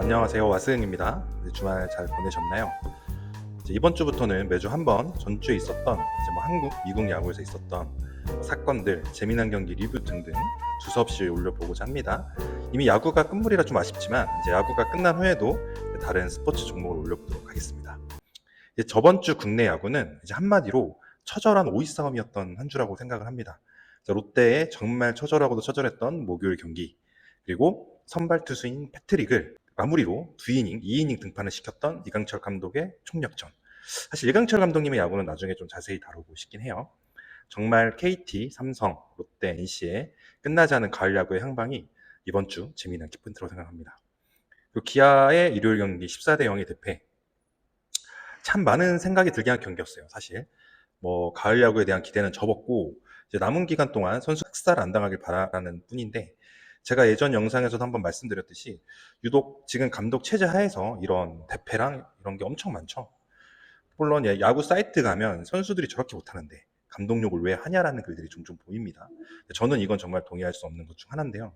안녕하세요 와스은입니다. 네, 주말 잘 보내셨나요? 이번 주부터는 매주 한 번 전주에 있었던 이제 뭐 한국, 미국 야구에서 있었던 뭐 사건들, 재미난 경기 리뷰 등등 두서없이 올려보고자 합니다. 이미 야구가 끝물이라 좀 아쉽지만 이제 야구가 끝난 후에도 다른 스포츠 종목을 올려보도록 하겠습니다. 저번 주 국내 야구는 이제 한마디로 처절한 오이 싸움이었던 한 주라고 생각을 합니다. 자, 롯데의 정말 처절하고도 처절했던 목요일 경기 그리고 선발 투수인 패트릭을 마무리로 두 이닝, 2이닝 등판을 시켰던 이강철 감독의 총력전. 사실 이강철 감독님의 야구는 나중에 좀 자세히 다루고 싶긴 해요. 정말 KT, 삼성, 롯데, NC의 끝나지 않은 가을 야구의 향방이 이번 주 재미난 키포인트라고 생각합니다. 그리고 기아의 일요일 경기 14대 0의 대패. 참 많은 생각이 들게 한 경기였어요, 사실. 뭐 가을 야구에 대한 기대는 접었고 이제 남은 기간 동안 선수 학살을 안 당하길 바라는 뿐인데 제가 예전 영상에서도 한번 말씀드렸듯이 유독 지금 감독 체제 하에서 이런 대패랑 이런 게 엄청 많죠. 물론 야- 야구 사이트 가면 선수들이 저렇게 못하는데 감독 욕을 왜 하냐라는 글들이 종종 보입니다. 저는 이건 정말 동의할 수 없는 것 중 하나인데요.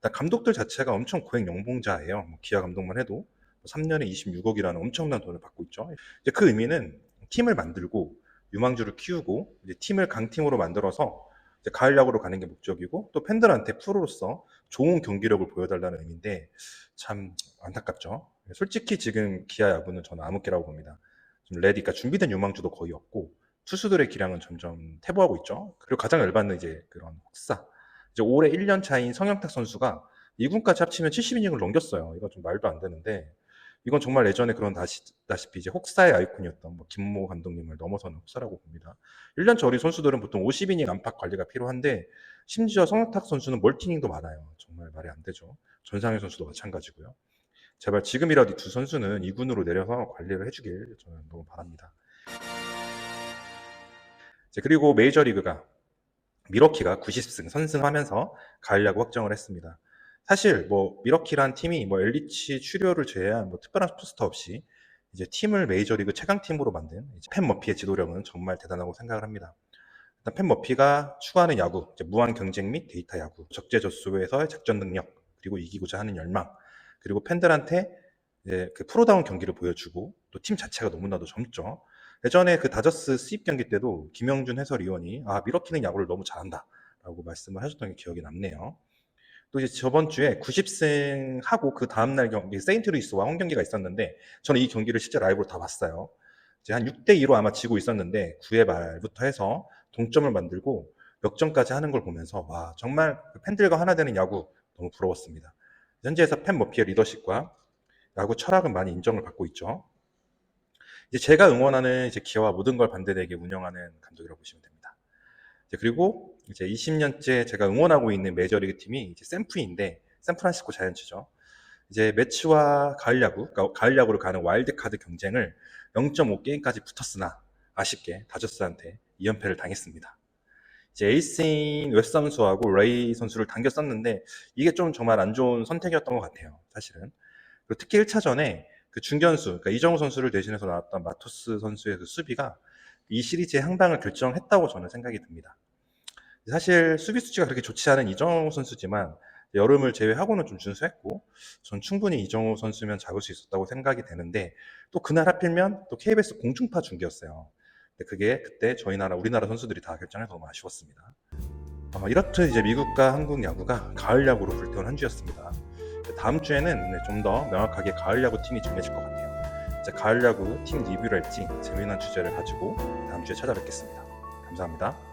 감독들 자체가 엄청 고액 연봉자예요. 뭐 기아 감독만 해도 3년에 26억이라는 엄청난 돈을 받고 있죠. 그 의미는 팀을 만들고 유망주를 키우고 팀을 강팀으로 만들어서 가을 야구로 가는 게 목적이고 또 팬들한테 프로로서 좋은 경기력을 보여달라는 의미인데 참 안타깝죠. 솔직히 지금 기아 야구는 저는 암흑기라고 봅니다. 좀 레디, 그러니까 준비된 유망주도 거의 없고 투수들의 기량은 점점 퇴보하고 있죠. 그리고 가장 열받는 이제 그런 혹사. 이제 올해 1년 차인 성영탁 선수가 2군까지 합치면 70이닝을 넘겼어요. 이거 좀 말도 안 되는데 이건 정말 예전에 그런 다시, 다시피 이제 혹사의 아이콘이었던 뭐 김모 감독님을 넘어서는 혹사라고 봅니다. 1년차 어린 선수들은 보통 50이닝 안팎 관리가 필요한데 심지어 성탁 선수는 멀티닝도 많아요. 정말 말이 안 되죠. 전상현 선수도 마찬가지고요. 제발 지금이라도 이두 선수는 2군으로 내려서 관리를 해주길 저는 너무 바랍니다. 그리고 메이저리그가 미러키가 90승 선승하면서 가을 야구 확정을 했습니다. 사실 뭐 미러키란 팀이 뭐 엘리치 추료를 제외한 뭐 특별한 포스터 없이 이제 팀을 메이저리그 최강 팀으로 만든 팬 머피의 지도력은 정말 대단하고 생각을 합니다. 일단 팬 머피가 추구하는 야구, 무한 경쟁 및 데이터 야구, 적재적소에서의 작전 능력, 그리고 이기고자 하는 열망, 그리고 팬들한테 이제 그 프로다운 경기를 보여주고 또 팀 자체가 너무나도 젊죠. 예전에 그 다저스 수입 경기 때도 김영준 해설위원이 아 미러키는 야구를 너무 잘한다라고 말씀을 하셨던 게 기억이 남네요. 또 이제 저번 주에 90승 하고 그 다음날 경기 세인트루이스와 홈 경기가 있었는데 저는 이 경기를 실제 라이브로 다 봤어요. 이제 한 6대 2로 아마 지고 있었는데 9회 말부터 해서 동점을 만들고 역전까지 하는 걸 보면서 와 정말 그 팬들과 하나 되는 야구 너무 부러웠습니다. 현지에서 팬 머피의 리더십과 야구 철학은 많이 인정을 받고 있죠. 이제 제가 응원하는 이제 기아와 모든 걸 반대되게 운영하는 감독이라고 보시면 됩니다. 그리고 이제 20년째 제가 응원하고 있는 메이저리그 팀이 이제 샌프인데 샌프란시스코 자이언츠죠. 이제 매치와 가을 야구, 그러니까 가을 야구로 가는 와일드 카드 경쟁을 0.5게임까지 붙었으나 아쉽게 다저스한테 2연패를 당했습니다. 이제 에이스인 웹 선수하고 레이 선수를 당겼었는데 이게 좀 정말 안 좋은 선택이었던 것 같아요. 사실은. 특히 1차전에 그 중견수, 그러니까 이정우 선수를 대신해서 나왔던 마토스 선수의 그 수비가 이 시리즈의 향방을 결정했다고 저는 생각이 듭니다. 사실 수비 수치가 그렇게 좋지 않은 이정우 선수지만 여름을 제외하고는 좀 준수했고 전 충분히 이정우 선수면 잡을 수 있었다고 생각이 되는데 또 그날 하필면 또 KBS 공중파 중계였어요. 근데 그게 그때 저희 나라 우리나라 선수들이 다 결정해서 너무 아쉬웠습니다. 어, 이렇듯 이제 미국과 한국 야구가 가을 야구로 불태운 한 주였습니다. 다음 주에는 네, 좀더 명확하게 가을 야구 팀이 정해질 것 같아요. 이제 가을 야구 팀 리뷰를 할지 재미난 주제를 가지고 다음 주에 찾아뵙겠습니다. 감사합니다.